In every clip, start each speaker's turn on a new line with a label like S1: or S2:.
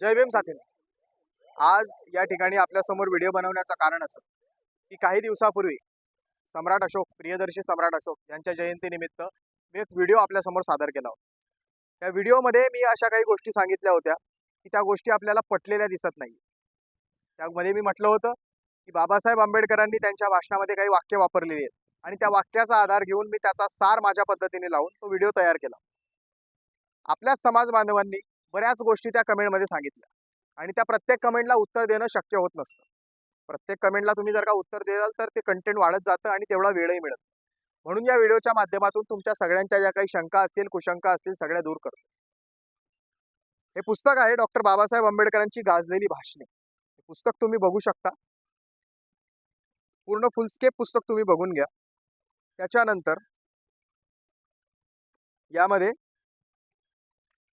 S1: जय भीम साथीने. आज या ठिकाणी आपल्यासमोर व्हिडिओ बनवण्याचं कारण असं की काही दिवसापूर्वी सम्राट अशोक प्रियदर्शी सम्राट अशोक यांच्या जयंतीनिमित्त मी एक व्हिडिओ आपल्यासमोर सादर केला होता. त्या व्हिडिओमध्ये मी अशा काही गोष्टी सांगितल्या होत्या की त्या गोष्टी आपल्याला पटलेल्या दिसत नाही त्यामध्ये मी म्हटलं होतं की बाबासाहेब आंबेडकरांनी त्यांच्या भाषणामध्ये काही वाक्य वापरलेली आहेत आणि त्या वाक्याचा आधार घेऊन मी त्याचा सार माझ्या पद्धतीने लावून तो व्हिडिओ तयार केला. आपल्याच समाज बांधवांनी बऱ्याच गोष्टी त्या कमेंटमध्ये सांगितल्या. आणि त्या प्रत्येक कमेंटला उत्तर देणं शक्य होत नसतं. प्रत्येक कमेंटला तुम्ही जर का उत्तर द्याल तर ते कंटेंट वाढत जातं आणि तेवढा वेळही मिळत म्हणून या व्हिडिओच्या माध्यमातून तुमच्या सगळ्यांच्या ज्या काही शंका असतील कुशंका असतील सगळ्या दूर करतो. हे पुस्तक आहे डॉक्टर बाबासाहेब आंबेडकरांची गाजलेली भाषणे. हे पुस्तक तुम्ही बघू शकता. पूर्ण फुलस्केप पुस्तक तुम्ही बघून घ्या. त्याच्यानंतर यामध्ये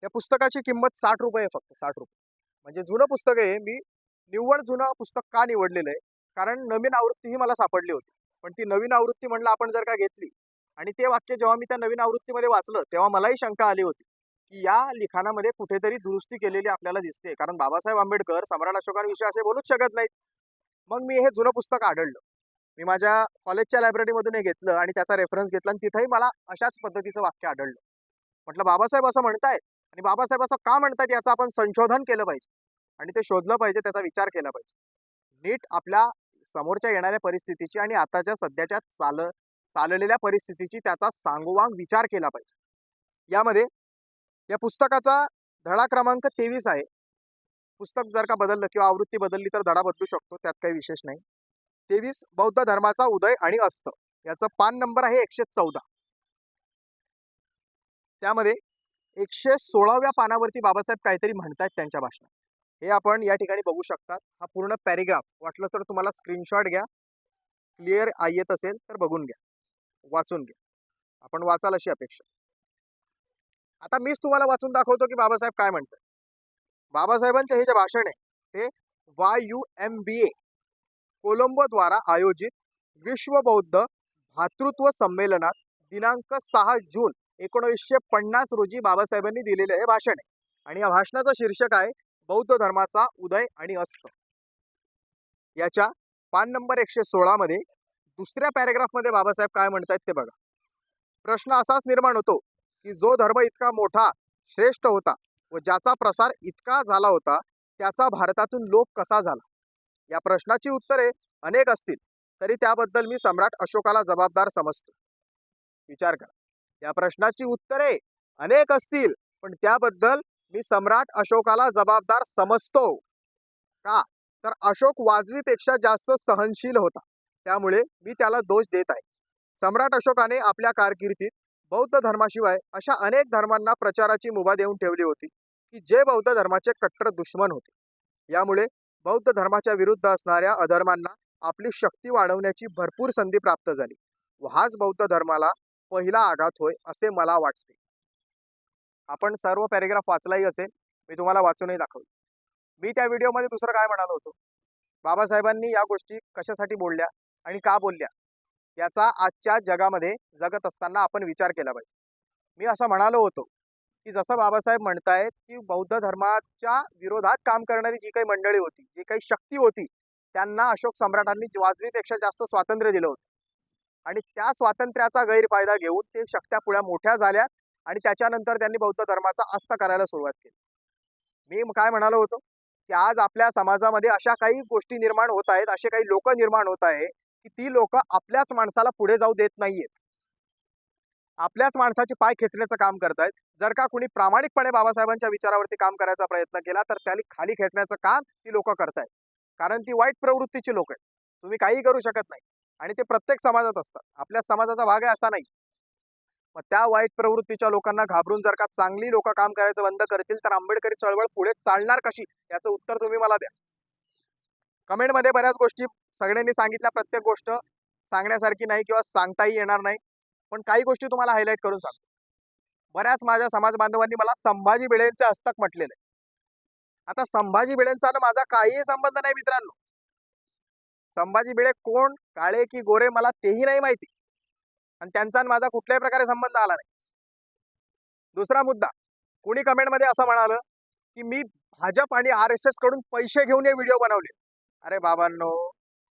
S1: या पुस्तकाची किंमत साठ रुपये फक्त साठ रुपये. म्हणजे जुनं पुस्तक आहे मी निव्वळ जुनं पुस्तक का निवडलेलं आहे? कारण नवीन आवृत्ती ही मला सापडली होती. पण ती नवीन आवृत्ती म्हणलं आपण जर का घेतली आणि ते वाक्य जेव्हा मी त्या नवीन आवृत्तीमध्ये वाचलं तेव्हा मलाही शंका आली होती की या लिखाणामध्ये कुठेतरी दुरुस्ती केलेली आपल्याला दिसते. कारण बाबासाहेब आंबेडकर सम्राट अशोकांविषयी असे बोलूच शकत नाहीत. मग मी हे जुनं पुस्तक आढळलं. मी माझ्या कॉलेजच्या लायब्ररीमधून हे घेतलं आणि त्याचा रेफरन्स घेतला आणि तिथंही मला अशाच पद्धतीचं वाक्य आढळलं. म्हटलं बाबासाहेब असं म्हणतायत. आणि बाबासाहेब असं का म्हणतात याचं आपण संशोधन केलं पाहिजे. आणि ते शोधलं पाहिजे त्याचा विचार केला पाहिजे. नीट आपल्या समोरच्या येणाऱ्या परिस्थितीची आणि आताच्या सध्याच्या चाल चाललेल्या परिस्थितीची त्याचा सांगोवांग विचार केला पाहिजे. यामध्ये या पुस्तकाचा धडा क्रमांक तेवीस आहे. पुस्तक जर का बदललं किंवा आवृत्ती बदलली तर धडा बदलू शकतो त्यात काही विशेष नाही. तेवीस बौद्ध धर्माचा उदय आणि अस्त. याचं पान नंबर आहे एकशे चौदा. त्यामध्ये एकशे सोळाव्या पानावरती बाबासाहेब काहीतरी म्हणतायत त्यांच्या भाषणात. हे आपण या ठिकाणी बघू शकतात हा पूर्ण पॅरेग्राफ. वाटलं तर तुम्हाला स्क्रीनशॉट घ्या. क्लिअर येत असेल तर बघून घ्या. वाचून घ्या. आपण वाचाल अशी अपेक्षा. आता मीच तुम्हाला वाचून दाखवतो की बाबासाहेब काय म्हणतात बाबासाहेबांचे हे जे भाषण आहे ते Y U M B A कोलंबोद्वारा आयोजित विश्व बौद्ध भातृत्व संमेलनात दिनांक सहा जून एकोणीसशे पन्नास रोजी बाबासाहेबांनी दिलेलं हे भाषण आहे. आणि या भाषणाचं शीर्षक आहे बौद्ध धर्माचा उदय आणि अस्त. याच्या पान नंबर एकशे सोळामध्ये दुसऱ्या पॅरेग्राफमध्ये बाबासाहेब काय म्हणतायत ते बघा. प्रश्न असाच निर्माण होतो की जो धर्म इतका मोठा श्रेष्ठ होता व ज्याचा प्रसार इतका झाला होता त्याचा भारतातून लोप कसा झाला? या प्रश्नाची उत्तरे अनेक असतील तरी त्याबद्दल मी सम्राट अशोकाला जबाबदार समजतो. विचार करा. या प्रश्नाची उत्तरे अनेक असतील पण त्याबद्दल मी सम्राट अशोकाला जबाबदार समजतो. का? तर अशोक वाजवीपेक्षा जास्त सहनशील होता. त्यामुळे मी त्याला दोष देत आहे. सम्राट अशोकाने आपल्या कारकिर्दीत बौद्ध धर्माशिवाय अशा अनेक धर्मांना प्रचाराची मुभा देऊन ठेवली होती की जे बौद्ध धर्माचे कट्टर दुश्मन होते. यामुळे बौद्ध धर्माच्या विरुद्ध असणाऱ्या अधर्मांना आपली शक्ती वाढवण्याची भरपूर संधी प्राप्त झाली. व हाच बौद्ध धर्माला पहिला आघात होय असे मला वाटते. आपण सर्व पॅरेग्राफ वाचलाही असेल मी तुम्हाला वाचूनही दाखवलं मी त्या व्हिडिओमध्ये दुसरं काय म्हणालो होतो? बाबासाहेबांनी या गोष्टी कशासाठी बोलल्या आणि का बोलल्या? याचा आजच्या जगामध्ये जगत असताना आपण विचार केला पाहिजे. मी असं म्हणालो होतो की जसं बाबासाहेब म्हणतायत की बौद्ध धर्माच्या विरोधात काम करणारी जी काही मंडळी होती जी काही शक्ती होती त्यांना अशोक सम्राटांनी वाजवीपेक्षा जास्त स्वातंत्र्य दिलं होतं. आणि त्या स्वातंत्र्याचा गैरफायदा घेऊन ते शक्त्या पुढ्या मोठ्या झाल्या आणि त्याच्यानंतर त्यांनी बौद्ध धर्माचा अस्त करायला सुरुवात केली. मी काय म्हणालो होतो? की आज आपल्या समाजामध्ये अशा काही गोष्टी निर्माण होत आहेत असे काही लोक निर्माण होत आहे की ती लोक आपल्याच माणसाला पुढे जाऊ देत नाहीयेत. आपल्याच माणसाचे पाय खेचण्याचं काम करतायत. जर का कुणी प्रामाणिकपणे बाबासाहेबांच्या विचारावरती काम करायचा प्रयत्न केला तर त्याला खाली खेचण्याचं काम ती लोक करतायत. कारण ती वाईट प्रवृत्तीची लोक आहेत. तुम्ही काही करू शकत नाही. आणि ते प्रत्येक समाजात असतात. आपल्या समाजाचा भाग आहे असा नाही. मग त्या वाईट प्रवृत्तीच्या लोकांना घाबरून जर का चांगली लोक काम करायचं बंद करतील तर आंबेडकरी चळवळ पुढे चालणार कशी? याचं उत्तर तुम्ही मला द्या. कमेंटमध्ये बऱ्याच गोष्टी सगळ्यांनी सांगितल्या. प्रत्येक गोष्ट सांगण्यासारखी नाही किंवा सांगताही येणार नाही. पण काही गोष्टी तुम्हाला हायलाईट करून सांगतो. बऱ्याच माझ्या समाज बांधवांनी मला संभाजी भिडेंचे हस्तक म्हटलेले. आता संभाजी भिडेंचा माझा काहीही संबंध नाही मित्रांनो. संभाजी भिडे कोण काळे की गोरे मला तेही नाही माहिती. आणि त्यांचा आणि माझा कुठल्याही प्रकारे संबंध आला नाही. दुसरा मुद्दा कुणी कमेंटमध्ये असं म्हणालं की मी भाजप आणि आर एस एसकडून पैसे घेऊन हे व्हिडिओ बनवले. अरे बाबांनो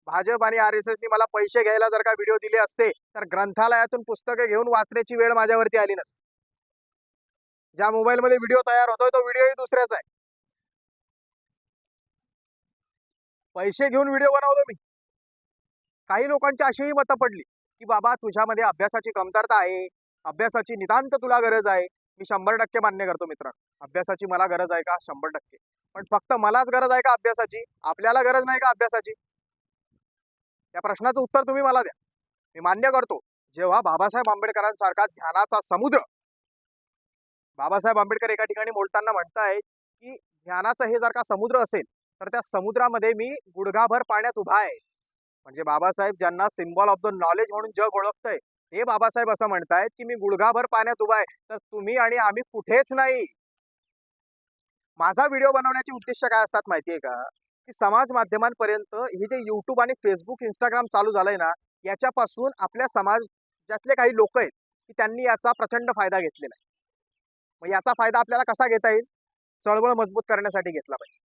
S1: भाजप आणि आर एस एसनी मला पैसे घ्यायला जर का व्हिडिओ दिले असते तर ग्रंथालयातून पुस्तकं घेऊन वाचण्याची वेळ माझ्यावरती आली नसते. ज्या मोबाईलमध्ये व्हिडिओ तयार होतोय तो व्हिडिओही दुसऱ्याचा आहे. पैसे घेऊन व्हिडिओ बनवतो मी. काही लोकांची अशीही मतं पडली की बाबा तुझ्यामध्ये अभ्यासाची कमतरता आहे अभ्यासाची नितांत तुला गरज आहे. मी शंभर टक्के मान्य करतो मित्रांनो. अभ्यासाची मला गरज आहे का? शंभर टक्के. पण फक्त मलाच गरज आहे का अभ्यासाची? आपल्याला गरज नाही का अभ्यासाची? या प्रश्नाचं उत्तर तुम्ही मला द्या. मी मान्य करतो जेव्हा बाबासाहेब आंबेडकरांसारखा ध्यानाचा समुद्र बाबासाहेब आंबेडकर एका ठिकाणी बोलताना म्हणताय की ध्यानाचं हे जर का समुद्र असेल तर त्या समुद्रामध्ये मी गुडघाभर पाण्यात उभा आहे. म्हणजे बाबासाहेब ज्यांना सिम्बॉल ऑफ द नॉलेज म्हणून जग ओळखतंय ते बाबासाहेब असं म्हणतायत की मी गुडघाभर पाण्यात उभा आहे तर तुम्ही आणि आम्ही कुठेच नाही. माझा व्हिडिओ बनवण्याचे उद्देश काय असतात माहितीये का? की समाज माध्यमांपर्यंत हे जे युट्यूब आणि फेसबुक इंस्टाग्राम चालू झालंय ना याच्यापासून आपल्या समाजातले काही लोक आहेत की त्यांनी याचा प्रचंड फायदा घेतलेला आहे. मग याचा फायदा आपल्याला कसा घेता येईल? चळवळ मजबूत करण्यासाठी घेतला पाहिजे.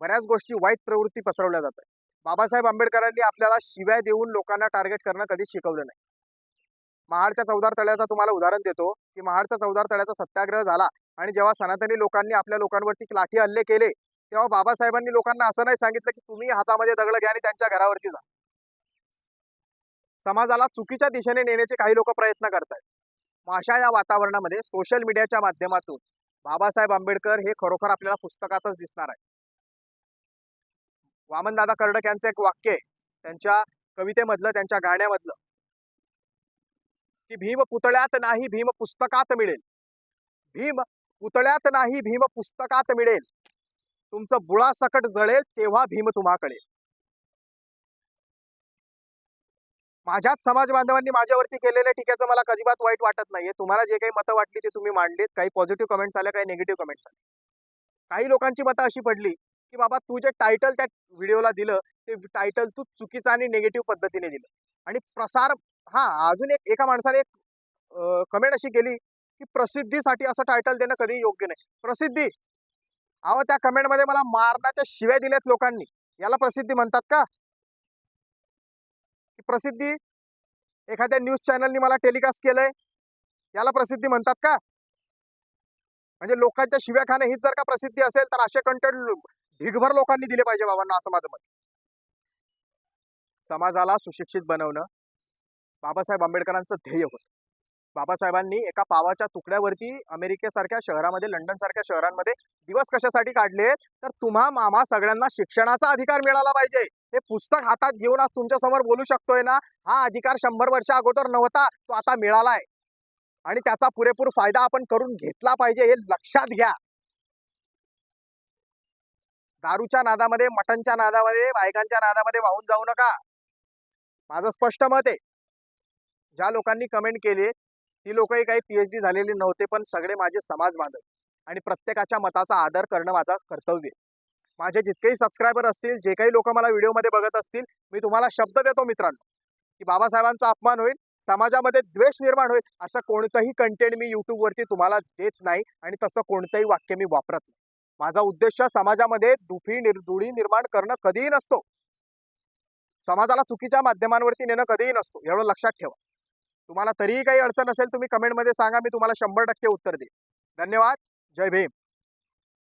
S1: बऱ्याच गोष्टी वाईट प्रवृत्ती पसरवल्या जातात. बाबासाहेब आंबेडकरांनी आपल्याला शिव्या देऊन लोकांना टार्गेट करणं कधीच शिकवलं नाही. महाडच्या चौदार तळ्याचं तुम्हाला उदाहरण देतो की महाडच्या चौदार तळ्याचा सत्याग्रह झाला आणि जेव्हा सनातनी लोकांनी आपल्या लोकांवरती लाठी हल्ले केले तेव्हा बाबासाहेबांनी लोकांना असं नाही सांगितलं की तुम्ही हातामध्ये दगड घ्या आणि त्यांच्या घरावरती जा. समाजाला चुकीच्या दिशेने नेण्याचे काही लोक प्रयत्न करतायत. मग अशा या वातावरणामध्ये सोशल मीडियाच्या माध्यमातून बाबासाहेब आंबेडकर हे खरोखर आपल्याला पुस्तकातच दिसणार आहे वामनदादा कर्डक यांचं एक वाक्य आहे त्यांच्या कवितेमधलं त्यांच्या गाण्यामधलं. की भीम पुतळ्यात नाही भीम पुस्तकात मिळेल. भीम पुतळ्यात नाही भीम पुस्तकात मिळेल. तुमचं बुळासकट जळेल तेव्हा भीम तुम्हा कळेल माझ्याच समाज बांधवांनी माझ्यावरती केलेल्या टीकेचं मला कधीबात वाईट वाटत नाहीये तुम्हाला जे काही मतं वाटली ते तुम्ही मांडलीत काही पॉझिटिव्ह कमेंट्स आल्या काही निगेटिव्ह कमेंट्स आले काही लोकांची मतं अशी पडली की बाबा तू जे टायटल त्या व्हिडिओला दिलं ते टायटल तू चुकीचं आणि निगेटिव्ह पद्धतीने दिलं. आणि प्रसार हा अजून एक एका माणसाने एक कमेंट अशी केली की प्रसिद्धीसाठी असं टायटल देणं कधी योग्य नाही. प्रसिद्धी! अहो त्या कमेंटमध्ये मला मारण्याच्या शिव्या दिल्यात लोकांनी. याला प्रसिद्धी म्हणतात का? प्रसिद्धी एखाद्या न्यूज चॅनलनी मला टेलिकास्ट केलंय याला प्रसिद्धी म्हणतात का? म्हणजे लोकांच्या शिव्या खाणं हीच जर का प्रसिद्धी असेल तर असे कंटेंट ढिगभर लोकांनी दिले पाहिजे बाबांना असं माझं मत. समाजाला सुशिक्षित बनवणं बाबासाहेब आंबेडकरांचं ध्येय होतं. बाबासाहेबांनी एका पावाच्या तुकड्यावरती अमेरिकेसारख्या शहरामध्ये लंडन सारख्या शहरांमध्ये दिवस कशासाठी काढले? तर तुम्हा मामा सगळ्यांना शिक्षणाचा अधिकार मिळाला पाहिजे. हे पुस्तक हातात घेऊन आज तुमच्यासमोर बोलू शकतोय ना? हा अधिकार शंभर वर्ष अगोदर नव्हता तो आता मिळालाय. आणि त्याचा पुरेपूर फायदा आपण करून घेतला पाहिजे हे लक्षात घ्या. दारूच्या नादामध्ये मटनच्या नादामध्ये बायकांच्या नादामध्ये वाहून जाऊ नका. माझं स्पष्ट मत आहे. ज्या लोकांनी कमेंट केली ती लोकही काही पीएचडी झालेली नव्हते पण सगळे माझे समाज बांधव आणि प्रत्येकाच्या मताचा आदर करणं माझं कर्तव्य माझे जितकेही सबस्क्रायबर असतील जे काही लोक मला व्हिडिओमध्ये बघत असतील मी तुम्हाला शब्द देतो मित्रांनो की बाबासाहेबांचा अपमान होईल समाजामध्ये द्वेष निर्माण होईल असं कोणतंही कंटेंट मी युट्यूबवरती तुम्हाला देत नाही आणि तसं कोणतंही वाक्य मी वापरत नाही. माझा उद्देश समाजामध्ये दुफी निर्दुडी निर्माण करणं कधीही नसतो. समाजाला चुकीच्या माध्यमांवरती नेणं कधीही नसतो. एवढं लक्षात ठेवा. तुम्हाला तरीही काही अडचण असेल तुम्ही कमेंटमध्ये सांगा. मी तुम्हाला शंभर टक्के उत्तर देईन. धन्यवाद. जय भीम.